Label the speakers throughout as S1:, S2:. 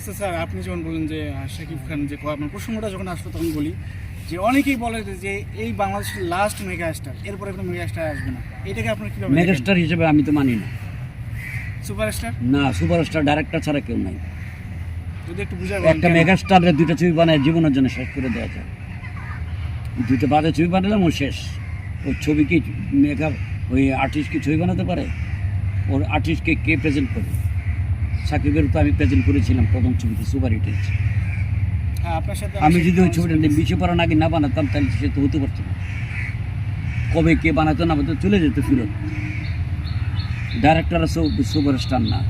S1: আচ্ছা স্যার আপনি যখন বললেন যে শাকিব খান যে ক- মানে প্রসঙ্গটা যখন আসলো তখন বলি যে অনেকেই বলে যে এই বাংলাদেশের লাস্ট মেগা স্টার এরপরে কোনো মেগা স্টার আসবে না। এটাকে আপনার কীভাবে
S2: মেগাস্টার হিসেবে আমি তো মানি না।
S1: সুপারস্টার
S2: না সুপারস্টার ডাইরেক্টর ছাড়া কেউ নাই।
S1: যদি একটু বুঝায়
S2: একটা মেগাস্টারের দুইটা ছবি বানায় জীবনের জন্য শেষ করে দেওয়া যায়। দুইটা বাজে ছবি বানালাম ও শেষ। ওর ছবি কি মেগা ওই আর্টিস্ট কি ছবি বানাতে পারে? ওর আর্টিস্টকে কে প্রেজেন্ট করে সাকিবের তো আমি প্রেজেন্ট করেছিলাম প্রথম ছবিতে সুপার হিট হয়েছে।
S1: হ্যাঁ
S2: আমি যদি ওই ছবিটা বিশে পড়ার আগে না বানাতাম তাহলে সে তো হতে পারতো না। কবে কে বানাতো না বানাতো চলে যেত ফিরত। ডাইরেক্টর সুপারস্টার না।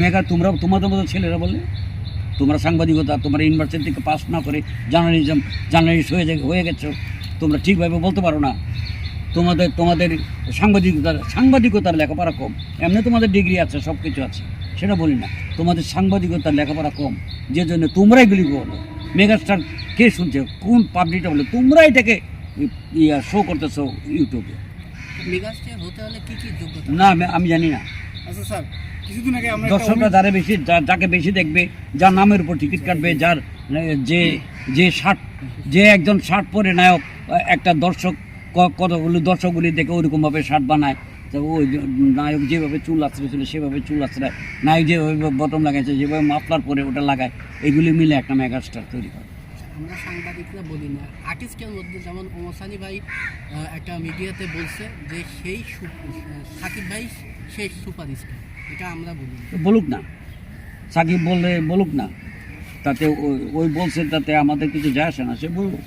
S3: মেগা
S2: তোমরা তোমাদের মতো ছেলেরা বলে? তোমরা সাংবাদিকতা তোমরা ইউনিভার্সিটি থেকে পাস না করে জার্নালিজম জার্নালিস্ট হয়ে হয়ে গেছো তোমরা ঠিকভাবে বলতে পারো না। তোমাদের তোমাদের সাংবাদিকতার সাংবাদিকতার লেখাপড়া কম। এমনি তোমাদের ডিগ্রি আছে সব কিছু আছে। সেটা বলি না। তোমাদের সাংবাদিকতার লেখাপড়া কম। যে জন্য তোমরা এগুলি বলো মেগাস্টার কে শুনছে? কোন পাবলিকটা বলে? তোমরা এটাকে ইয়া শো করতেছো ইউটিউবে না আমি- জানি না।
S1: আচ্ছা
S2: দর্শকরা যারা বেশি যাকে বেশি দেখবে যার নামের উপর টিকিট কাটবে যার যে যে শার্ট যে একজন শার্ট পরে নায়ক একটা দর্শক কতগুলো দর্শকগুলি দেখে ওরকমভাবে শার্ট বানায়। তো ওই নায়ক যেভাবে চুল আশ্রয়েছিল সেভাবে চুল আশ্রয় নায়ক যেভাবে বটম লাগাইছে যেভাবে মাফলার পরে ওটা লাগায় এগুলি মিলে একটা মেগাস্টার তৈরি করে
S3: আমরা সাংবাদিকরা বলি না আর্টিস্টের মধ্যে যেমন ওমসানি ভাই একটা মিডিয়াতে বলছে যে সেই সাকিব ভাই সেই সুপার স্টার এটা আমরা বলি
S2: বলুক না। সাকিব বললে বলুক না। তাতে ওই- ওই বলছে তাতে আমাদের কিছু যায় আসে না সে বলুক।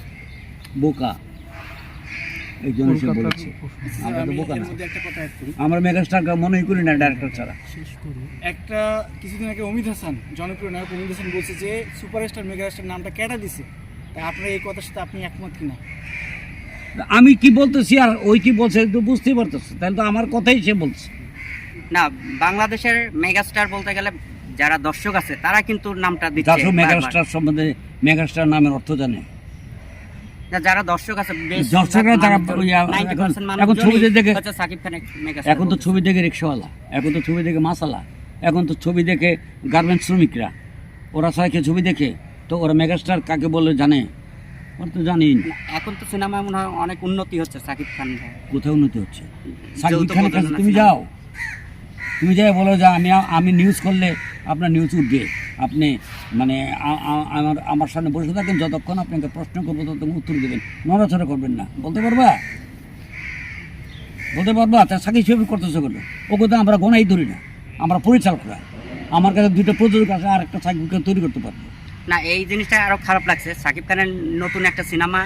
S2: বোকা। এই জন্য সে বলেছে। আমরা তো
S1: আমি
S2: বোকা না।
S1: মধ্যে একটা কথা অ্যাড করি।
S2: আমরা মেগাস্টার মনেই করি না ডাইরেক্টর ছাড়া।
S1: একটা কিছুদিন আগে অমিত হাসান জনপ্রিয় নায়ক অমিত হাসান বলছে যে সুপারস্টার মেগাস্টার নামটা কেটা দিছে। তাই আপনার এই কথার সাথে আপনি একমত কিনা?
S2: আমি কি বলতেছি আর ওই কি বলছে তো বুঝতেই পারতেছে। তাহলে তো আমার কথাই সে বলছে।
S4: না বাংলাদেশের মেগাস্টার বলতে গেলে যারা দর্শক আছে তারা কিন্তু নামটা দিচ্ছে
S2: মেগাস্টার সম্বন্ধে মেগাস্টার নামের অর্থ জানে।
S4: যারা দর্শক আছে
S2: দর্শকরা
S4: 90%
S2: এখন- ছবিতে দেখে-
S4: সাকিব
S2: এখন তো ছবি দেখে রিক্সাওয়ালা এখন তো ছবি দেখে মাসালা এখন তো ছবি দেখে গার্মেন্টস শ্রমিকরা। ওরা সবাইকে ছবি দেখে তো ওরা মেগাস্টার কাকে বলে জানে? ওরা তো
S4: এখন তো সিনেমা মনে হয় অনেক উন্নতি হচ্ছে সাকিব খান।
S2: কোথাও উন্নতি হচ্ছে? সাকিব খানের কাছে তুমি যাও। তুমি যাই বলো যে আমি আমি নিউজ করলে আপনার নিউজ উঠবে। আপনি মানে আমার আমার সামনে বসে থাকেন যতক্ষণ আপনাকে প্রশ্ন করব ততক্ষণ উত্তর দেবেন। নড়াচড়া করবেন না। বলতে পারবা? বলতে পারবা? তা সাকিব ছবি করতেছে কেন ও কথা আমরা গোনাই ধরি না। আমরা পরিচালকরা আমার কাছে দুইটা প্রযোজক আছে আর একটা সাকিবকে তৈরি করতে পারব।
S4: না এই জিনিসটা আরও খারাপ লাগছে। সাকিব খানের নতুন একটা সিনেমা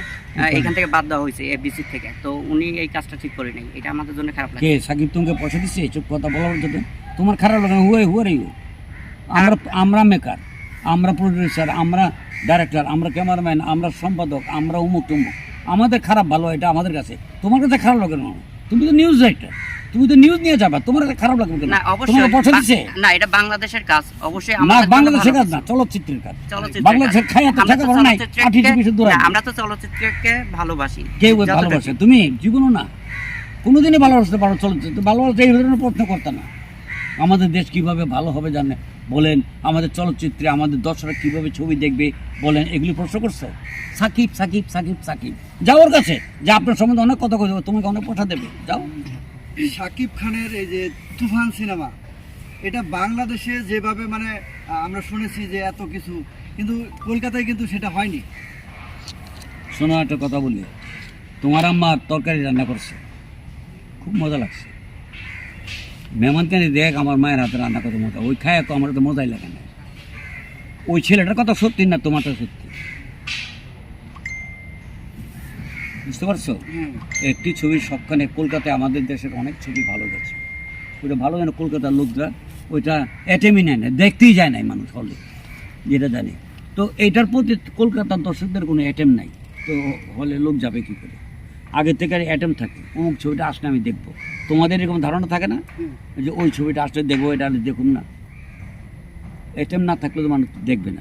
S4: এখান থেকে বাদ দেওয়া হয়েছে এফডিসি থেকে। তো উনি এই কাজটা ঠিক করে নেই। এটা আমাদের জন্য খারাপ
S2: কে?
S4: লাগছে।
S2: সাকিব তোমাকে পয়সা দিচ্ছে এইসব কথা বলার জন্য। তোমার খারাপ লাগে হুয়ে হুয়ার ইউ আমরা আমরা মেকার আমরা প্রডিউসার আমরা ডাইরেক্টর আমরা ক্যামেরাম্যান আমরা সম্পাদক আমরা উমুক টুমুক। আমাদের খারাপ ভালো এটা আমাদের কাছে। তোমার কাছে খারাপ লাগে না? তুমি তো নিউজ রাইটার তুমি তো নিউজ নিয়ে যাবে তোমার কাছে খারাপ লাগবে
S4: না অবশ্যই। না এটা বাংলাদেশের কাজ। অবশ্যই
S2: না বাংলাদেশের
S4: ভালো
S2: কাজ না চলচ্চিত্রের কাজ। বাংলাদেশের
S4: তো
S2: নাই আঠি টিভি
S4: না, আমরা তো চলচ্চিত্রকে ভালোবাসি।
S2: কেউ। ভালোবাসে? তুমি জীবনও না। কোনোদিনই ভালোবাসতে পারো চলচ্চিত্র। ভালোবাসতে এই ধরনের প্রশ্ন করতে না। আমাদের দেশ কীভাবে ভালো হবে জানে? বলেন আমাদের চলচ্চিত্রে আমাদের দর্শকরা কীভাবে ছবি দেখবে? বলেন এগুলি প্রশ্ন করছে। সাকিব সাকিব সাকিব সাকিব। যাও ওর কাছে। যে আপনার সম্বন্ধে অনেক কথা কথা তোমাকে অনেক কথা দেবে। যাও।
S5: সাকিব খানের এই যে তুফান সিনেমা এটা বাংলাদেশে যেভাবে মানে আমরা শুনেছি যে এত কিছু কিন্তু কলকাতায় কিন্তু সেটা হয়নি।
S2: শোনো একটা কথা বলি। তোমার আম্মা তরকারি রান্না করছে। খুব মজা লাগছে। মেহমানকানি দেখ আমার মায়ের হাতে রান্না কত মজা। ওই খায় তো আমার তো মজাই লাগে না। ওই ছেলেটার কথা সত্যি না তোমারটা সত্যি? বুঝতে পারছ? একটি ছবির সবখানে কলকাতায় আমাদের দেশের অনেক ছবি ভালো গেছে। ওইটা ভালো জানে কলকাতার লোকরা ওইটা অ্যাটেমই নেয় না দেখতেই যায় নাই মানুষ হলে যেটা জানি। তো এইটার প্রতি কলকাতার দর্শকদের কোনো অ্যাটেম নাই। তো হলে লোক যাবে কি করে? আগে থেকে আর অ্যাটেম থাকে। অমুক ছবিটা আসলে আমি দেখব। তোমাদের এরকম ধারণা থাকে না? যে ওই ছবিটা আসলে দেখব এটা দেখুন না। অ্যাটেম না থাকলে তো মানুষ দেখবে না।